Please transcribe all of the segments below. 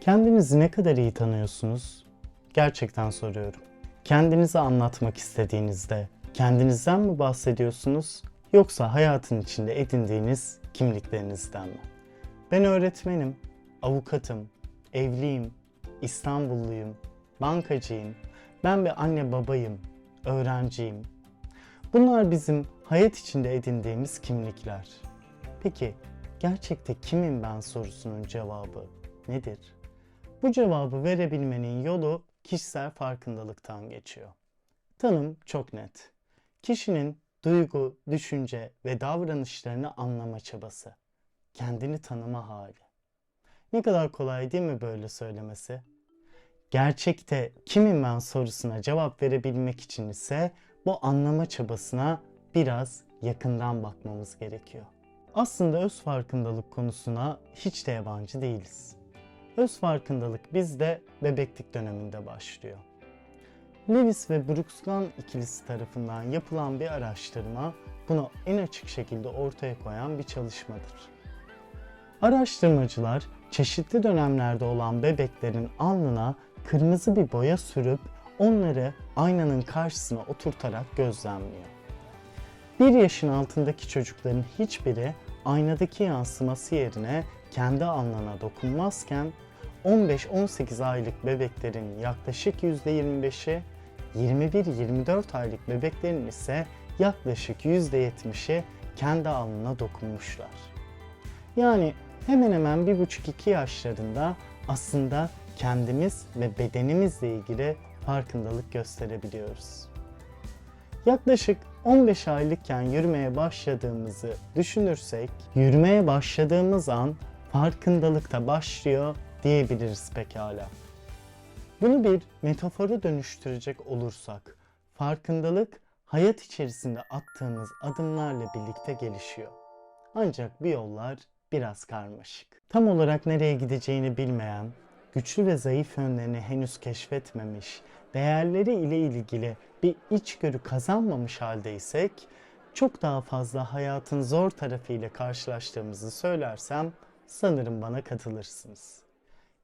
Kendinizi ne kadar iyi tanıyorsunuz? Gerçekten soruyorum. Kendinizi anlatmak istediğinizde kendinizden mi bahsediyorsunuz yoksa hayatın içinde edindiğiniz kimliklerinizden mi? Ben öğretmenim, avukatım, evliyim, İstanbulluyum, bankacıyım, ben bir anne babayım, öğrenciyim. Bunlar bizim hayat içinde edindiğimiz kimlikler. Peki gerçekte kimim ben sorusunun cevabı nedir? Bu cevabı verebilmenin yolu kişisel farkındalıktan geçiyor. Tanım çok net. Kişinin duygu, düşünce ve davranışlarını anlama çabası. Kendini tanıma hali. Ne kadar kolay değil mi böyle söylemesi? Gerçekte kimim ben sorusuna cevap verebilmek için ise bu anlama çabasına biraz yakından bakmamız gerekiyor. Aslında öz farkındalık konusuna hiç de yabancı değiliz. Öz farkındalık bizde bebeklik döneminde başlıyor. Lewis ve Brooks Gunn ikilisi tarafından yapılan bir araştırma bunu en açık şekilde ortaya koyan bir çalışmadır. Araştırmacılar çeşitli dönemlerde olan bebeklerin alnına kırmızı bir boya sürüp onları aynanın karşısına oturtarak gözlemliyor. Bir yaşın altındaki çocukların hiçbiri aynadaki yansıması yerine kendi alnına dokunmazken 15-18 aylık bebeklerin yaklaşık %25'i, 21-24 aylık bebeklerin ise yaklaşık %70'i kendi alnına dokunmuşlar. Yani hemen hemen 1,5-2 yaşlarında aslında kendimiz ve bedenimizle ilgili farkındalık gösterebiliyoruz. Yaklaşık 15 aylıkken yürümeye başladığımızı düşünürsek, yürümeye başladığımız an farkındalıkta başlıyor diyebiliriz pekala. Bunu bir metafora dönüştürecek olursak, farkındalık hayat içerisinde attığımız adımlarla birlikte gelişiyor. Ancak bu yollar biraz karmaşık. Tam olarak nereye gideceğini bilmeyen, güçlü ve zayıf yönlerini henüz keşfetmemiş, değerleri ile ilgili bir içgörü kazanmamış haldeysek, çok daha fazla hayatın zor tarafıyla karşılaştığımızı söylersem sanırım bana katılırsınız.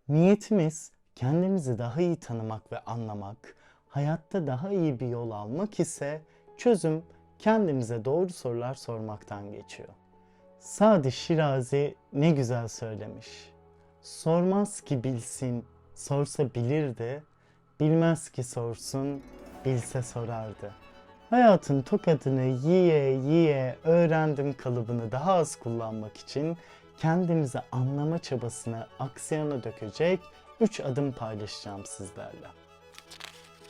Niyetimiz kendimizi daha iyi tanımak ve anlamak, hayatta daha iyi bir yol almak ise çözüm kendimize doğru sorular sormaktan geçiyor. Sadi Şirazi ne güzel söylemiş. Sormaz ki bilsin, sorsa bilirdi. Bilmez ki sorsun, bilse sorardı. Hayatın tokadını yiye yiye öğrendim kalıbını daha az kullanmak için kendimizi anlama çabasını aksiyona dökecek 3 adım paylaşacağım sizlerle.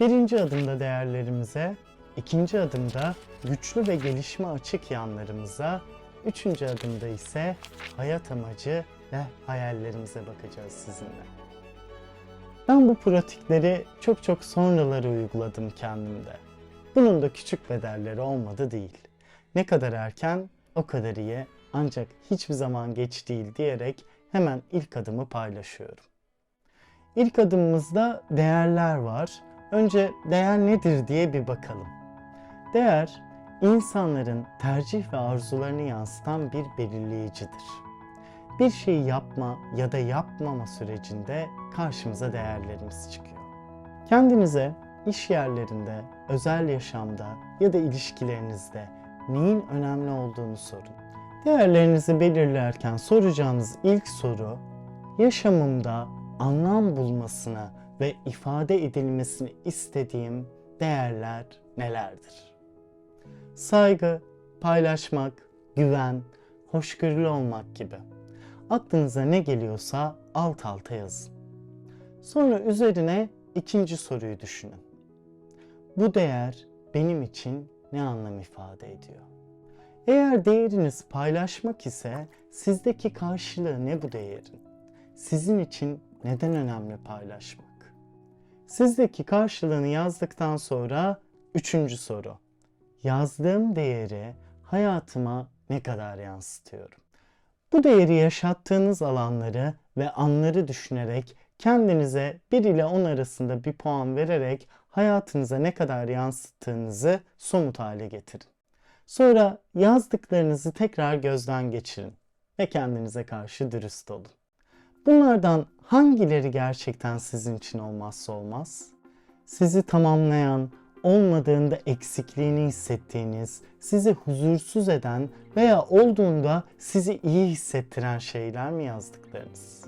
Birinci adımda değerlerimize, ikinci adımda güçlü ve gelişme açık yanlarımıza, üçüncü adımda ise hayat amacı ve hayallerimize bakacağız sizinle. Ben bu pratikleri çok çok sonraları uyguladım kendimde. Bunun da küçük bedelleri olmadı değil. Ne kadar erken o kadar iyi ancak hiçbir zaman geç değil diyerek hemen ilk adımı paylaşıyorum. İlk adımımızda değerler var. Önce değer nedir diye bir bakalım. Değer, insanların tercih ve arzularını yansıtan bir belirleyicidir. Bir şeyi yapma ya da yapmama sürecinde karşımıza değerlerimiz çıkıyor. Kendinize iş yerlerinde, özel yaşamda ya da ilişkilerinizde neyin önemli olduğunu sorun. Değerlerinizi belirlerken soracağınız ilk soru yaşamımda anlam bulmasını ve ifade edilmesini istediğim değerler nelerdir? Saygı, paylaşmak, güven, hoşgörülü olmak gibi. Aklınıza ne geliyorsa alt alta yazın. Sonra üzerine ikinci soruyu düşünün. Bu değer benim için ne anlam ifade ediyor? Eğer değeriniz paylaşmak ise sizdeki karşılığı ne bu değerin? Sizin için neden önemli paylaşmak? Sizdeki karşılığını yazdıktan sonra üçüncü soru. Yazdığım değeri hayatıma ne kadar yansıtıyorum? Bu değeri yaşattığınız alanları ve anları düşünerek kendinize 1 ile 10 arasında bir puan vererek hayatınıza ne kadar yansıttığınızı somut hale getirin. Sonra yazdıklarınızı tekrar gözden geçirin ve kendinize karşı dürüst olun. Bunlardan hangileri gerçekten sizin için olmazsa olmaz? Sizi tamamlayan, olmadığında eksikliğini hissettiğiniz, sizi huzursuz eden veya olduğunda sizi iyi hissettiren şeyler mi yazdıklarınız?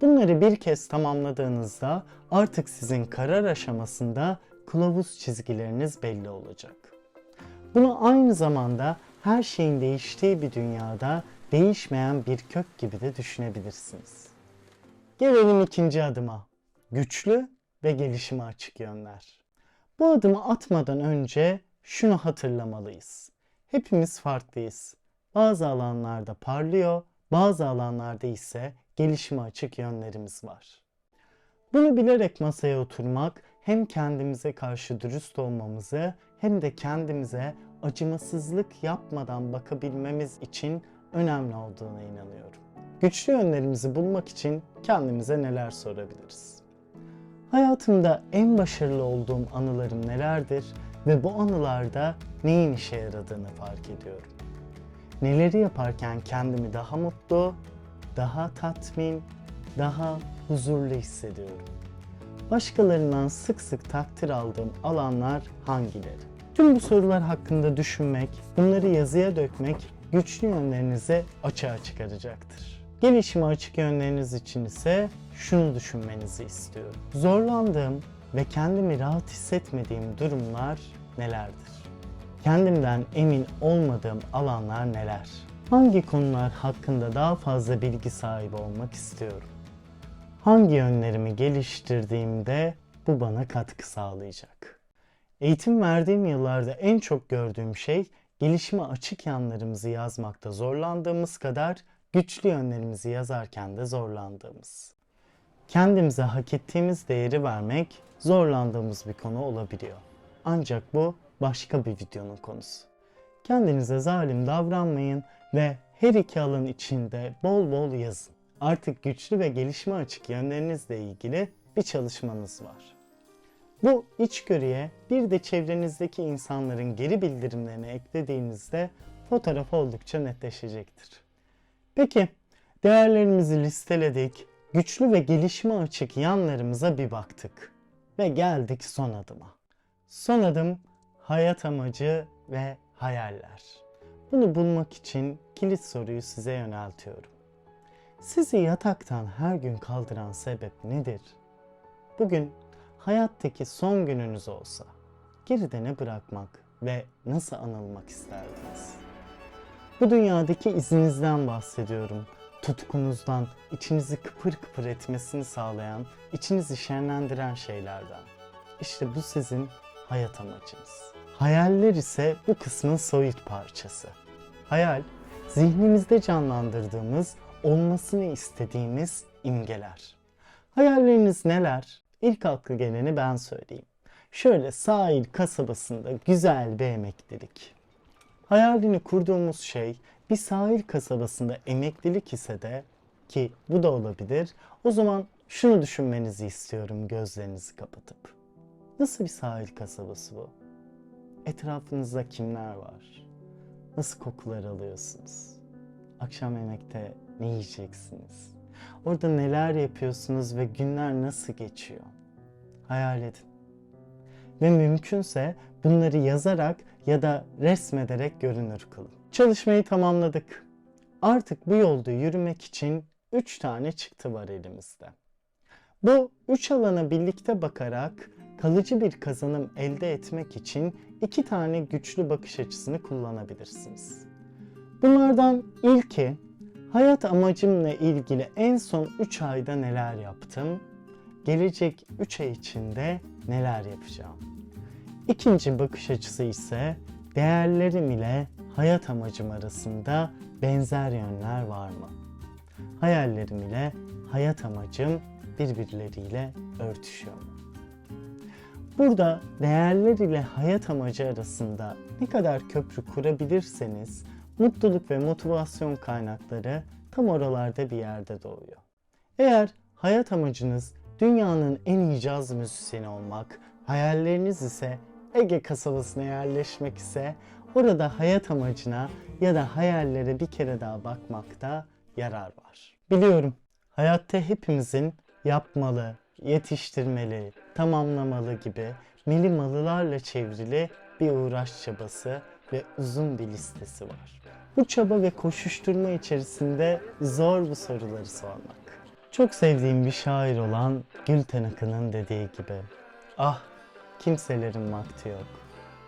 Bunları bir kez tamamladığınızda artık sizin karar aşamasında kılavuz çizgileriniz belli olacak. Bunu aynı zamanda her şeyin değiştiği bir dünyada değişmeyen bir kök gibi de düşünebilirsiniz. Gelelim ikinci adıma. Güçlü ve gelişime açık yönler. Bu adımı atmadan önce şunu hatırlamalıyız. Hepimiz farklıyız. Bazı alanlarda parlıyor, bazı alanlarda ise gelişime açık yönlerimiz var. Bunu bilerek masaya oturmak hem kendimize karşı dürüst olmamızı hem de kendimize acımasızlık yapmadan bakabilmemiz için önemli olduğuna inanıyorum. Güçlü yönlerimizi bulmak için kendimize neler sorabiliriz? Hayatımda en başarılı olduğum anılarım nelerdir ve bu anılarda neyin işe yaradığını fark ediyorum. Neleri yaparken kendimi daha mutlu, daha tatmin, daha huzurlu hissediyorum. Başkalarından sık sık takdir aldığım alanlar hangileri? Tüm bu sorular hakkında düşünmek, bunları yazıya dökmek güçlü yönlerinizi açığa çıkaracaktır. Gelişime açık yönleriniz için ise şunu düşünmenizi istiyorum. Zorlandığım ve kendimi rahat hissetmediğim durumlar nelerdir? Kendimden emin olmadığım alanlar neler? Hangi konular hakkında daha fazla bilgi sahibi olmak istiyorum? Hangi yönlerimi geliştirdiğimde bu bana katkı sağlayacak? Eğitim verdiğim yıllarda en çok gördüğüm şey gelişime açık yanlarımızı yazmakta zorlandığımız kadar güçlü yönlerimizi yazarken de zorlandığımız. Kendimize hak ettiğimiz değeri vermek zorlandığımız bir konu olabiliyor. Ancak bu başka bir videonun konusu. Kendinize zalim davranmayın ve her iki alan içinde bol bol yazın. Artık güçlü ve gelişme açık yönlerinizle ilgili bir çalışmanız var. Bu içgörüye bir de çevrenizdeki insanların geri bildirimlerini eklediğinizde fotoğraf oldukça netleşecektir. Peki, değerlerimizi listeledik, güçlü ve gelişime açık yanlarımıza bir baktık ve geldik son adıma. Son adım hayat amacı ve hayaller. Bunu bulmak için kilit soruyu size yöneltiyorum. Sizi yataktan her gün kaldıran sebep nedir? Bugün hayattaki son gününüz olsa geride ne bırakmak ve nasıl anılmak isterdiniz? Bu dünyadaki izinizden bahsediyorum. Tutkunuzdan, içinizi kıpır kıpır etmesini sağlayan, içinizi şenlendiren şeylerden. İşte bu sizin hayat amacınız. Hayaller ise bu kısmın soyut parçası. Hayal, zihnimizde canlandırdığımız, olmasını istediğimiz imgeler. Hayalleriniz neler? İlk aklı geleni ben söyleyeyim. Şöyle sahil kasabasında güzel bir emeklilik. Hayalini kurduğumuz şey bir sahil kasabasında emeklilik ise de ki bu da olabilir. O zaman şunu düşünmenizi istiyorum gözlerinizi kapatıp. Nasıl bir sahil kasabası bu? Etrafınızda kimler var? Nasıl kokular alıyorsunuz? Akşam yemekte ne yiyeceksiniz? Orada neler yapıyorsunuz ve günler nasıl geçiyor? Hayal edin. Ve mümkünse bunları yazarak ya da resmederek görünür kılın. Çalışmayı tamamladık. Artık bu yolda yürümek için 3 tane çıktı var elimizde. Bu üç alana birlikte bakarak kalıcı bir kazanım elde etmek için iki tane güçlü bakış açısını kullanabilirsiniz. Bunlardan ilki hayat amacımla ilgili en son 3 ayda neler yaptım? Gelecek 3 ay içinde neler yapacağım? İkinci bakış açısı ise değerlerim ile hayat amacım arasında benzer yönler var mı? Hayallerim ile hayat amacım birbirleriyle örtüşüyor mu? Burada değerler ile hayat amacı arasında ne kadar köprü kurabilirseniz mutluluk ve motivasyon kaynakları tam oralarda bir yerde doğuyor. Eğer hayat amacınız dünyanın en iyi caz müzisyeni olmak, hayalleriniz ise Ege kasabasına yerleşmek ise orada hayat amacına ya da hayallere bir kere daha bakmakta yarar var. Biliyorum Hayatta hepimizin yapmalı, yetiştirmeli, tamamlamalı gibi milimalılarla çevrili bir uğraş çabası ve uzun bir listesi var. Bu çaba ve koşuşturma içerisinde zor bu soruları sormak. Çok sevdiğim bir şair olan Gülten Akın'ın dediği gibi Ah kimselerin vakti yok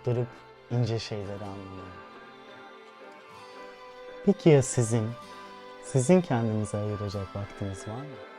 durup ince şeyleri anlamaya. Peki ya sizin? Sizin kendinize ayıracak vaktiniz var mı?